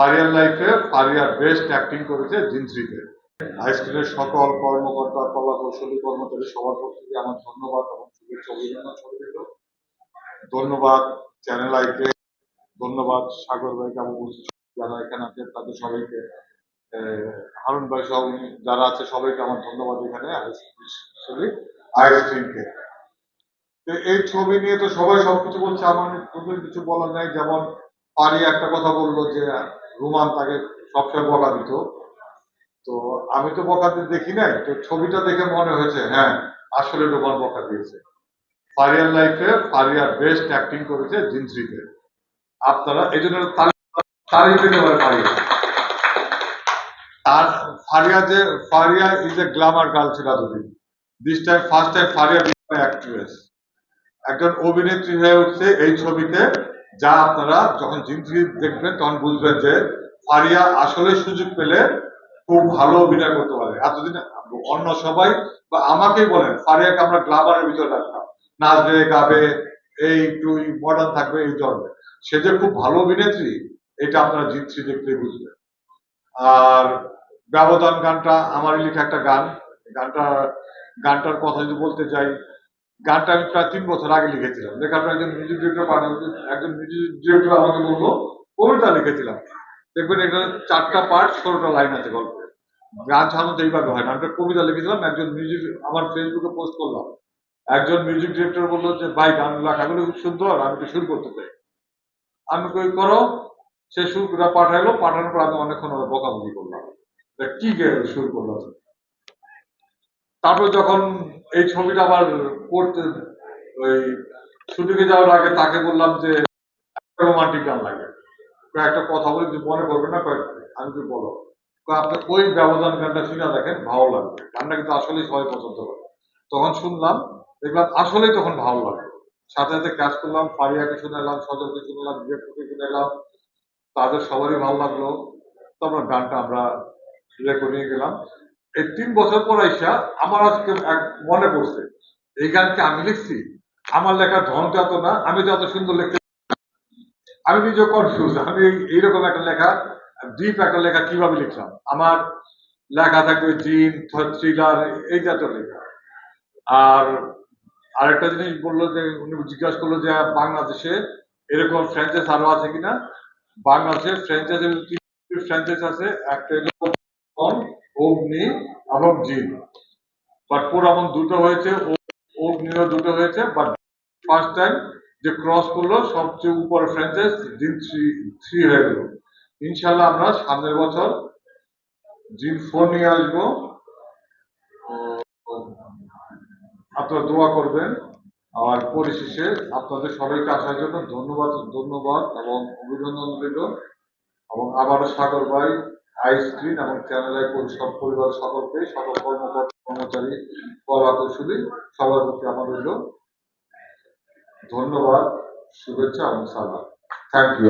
ফারিয়ার লাইফে ফারিয়ার বেস্ট অ্যাক্টিং করেছে জিনশ্রীতে হাইস্কুলের সকল কর্মকর্তা কলা কৌশলী কর্মচারী, সবার পক্ষ থেকে আমার ধন্যবাদ এবং শুভেচ্ছা অভিনন্দন ছড়িয়ে ধন্যবাদ চ্যানেল আইকে ধন্যবাদ সাগর ভাইকে এবং উপস্থিত যারা এখানে আছে তাদের সবাইকে। হারুন ভাই সহ যারা আছে, সবাইকে আমার ধন্যবাদ এখানে আইসক্রিমকে তো এই ছবি নিয়ে তো সবাই সবকিছু বলছে, আমার কিছু বলার নাই। যেমন পারি একটা কথা বলল যে রুমান তাকে সবসময় বকা দিত। তো আমি তো বকা দিতে দেখি নাই, তো ছবিটা দেখে মনে হয়েছে হ্যাঁ আসলে রুমান বকা দিয়েছে। ফারিয়ার লাইফে বেস্ট অ্যাক্টিং করেছে জিনশ্রীতে আপনারা, এই জন্য পেতে পারে ফারিয়া। আর ফারিয়া যে, Faria is a glamour girl ছিল এতদিন this time first time Faria actress একজন অভিনেত্রী হয়ে উঠছে এই ছবিতে। যা আপনারা যখন জিন্ত্রি দেখবেন, তখন বুঝবেন যে ফারিয়া আসলে সুযোগ পেলে খুব ভালো অভিনয় করতে পারে। এতদিন অন্য সবাই বা আমাকেই বলেন, ফারিয়াকে আমরা গ্লামারের ভিতরে রাখতাম। নাচবে গাবে, এই একটু মডার্ন থাকবে, এই ধরনের। সে যে খুব ভালো অভিনেত্রী, এটা আপনারা জিন্ত্রি দেখলেই বুঝবেন। আর ব্যবধান গানটা, আমারই লেখা একটা গান। গানটা গানটার কথা যদি বলতে চাই গানটা আমি প্রায় তিন বছর আগে লিখেছিলাম। পর একজন মিউজিক ডিরেক্টর একজন মিউজিক ডিরেক্টর আমাকে বলল, কবিতা লিখেছিলাম। দেখবেন এটা চারটা পার্ট ষোলোটা লাইন আছে গল্পে গান সাধারণত এইভাবে হয় না। কবিতা লিখেছিলাম, একজন মিউজিক আমার ফেসবুকে পোস্ট করলাম। একজন মিউজিক ডিরেক্টর বলল যে, ভাই, গান লেখাগুলো খুব সুন্দর, আমি তো শুরু করতে চাই। আমি কই, করো। সে সুর করে পাঠাইলো পাঠানোর পর আমি অনেকক্ষণ ওরা বকাবকি করলাম। কি শুরু করলাম? তারপর যখন এই ছবিটা আবার করতে ওই শুটিংয়ে যাওয়ার আগে তাকে বললাম যে, রোমান্টিক গান লাগে। একটা কথা বলে মনে করবে না? কয়েক আমি কি বলো। কয়, আপনি ওই ব্যবধান গানটা শুনে দেখেন, ভালো লাগবে। গানটা কিন্তু আসলেই সবাই পছন্দ করে। তখন শুনলাম, দেখলাম আসলেই তখন ভালো লাগবে সাথে সাথে ক্যাশ করলাম, ফারিয়াকে শুনেলাম সজলকে শুনলাম ডিরেক্টরকে শুনেলাম তাদের সবারই ভালো লাগল। তারপর গানটা আমরা রেকর্ডিং গেলাম। এই তিন বছর পর আইসা আমার আজকে মনে পড়ছে, এই গানকে আমি লিখছি, আমার লেখার ধন এত না, আমি তো এত সুন্দর লিখতে আমি নিজে কনফিউজ আমি এই- এইরকম একটা লেখা ডিপ একটা লেখা কীভাবে লিখলাম? আমার লেখা থাকবে জিন থ্রিলার এই জাতীয় লেখা। আর আরেকটা জিনিস বলল যে, উনি জিজ্ঞাসা করল যে, বাংলাদেশে এরকম ফ্র্যাঞ্চাইজ আরও আছে কিনা? বাংলাদেশে ফ্র্যাঞ্চাইজ ফ্র্যাঞ্চাইজ আছে, একটা অগ্নি এবং জিন। বাট পুরামন দুটো হয়েছে অগ্নিও দুটো হয়েছে বাট ফার্স্ট টাইম যে ক্রস করল, সবচেয়ে উপরে ফ্র্যাঞ্চাইজ জিন থ্রি থ্রি হয়ে গেল। ইনশাল্লাহ আমরা সামনের বছর জিন ফোর নিয়ে আসব। আপনারা দোয়া করবেন। আর পরিশেষে আপনাদের সবাইকে আসার জন্য ধন্যবাদ ধন্যবাদ এবং অভিনন্দন রইল। এবং আবারও সাগর ভাই আইসক্রিম এবং চ্যানেলের সব পরিবার সকলকে, সকল কর্মকর্তা, কর্মচারী কলা কৌশলী সবার প্রতি আমার রইল ধন্যবাদ, শুভেচ্ছা এবং সালাম। Thank you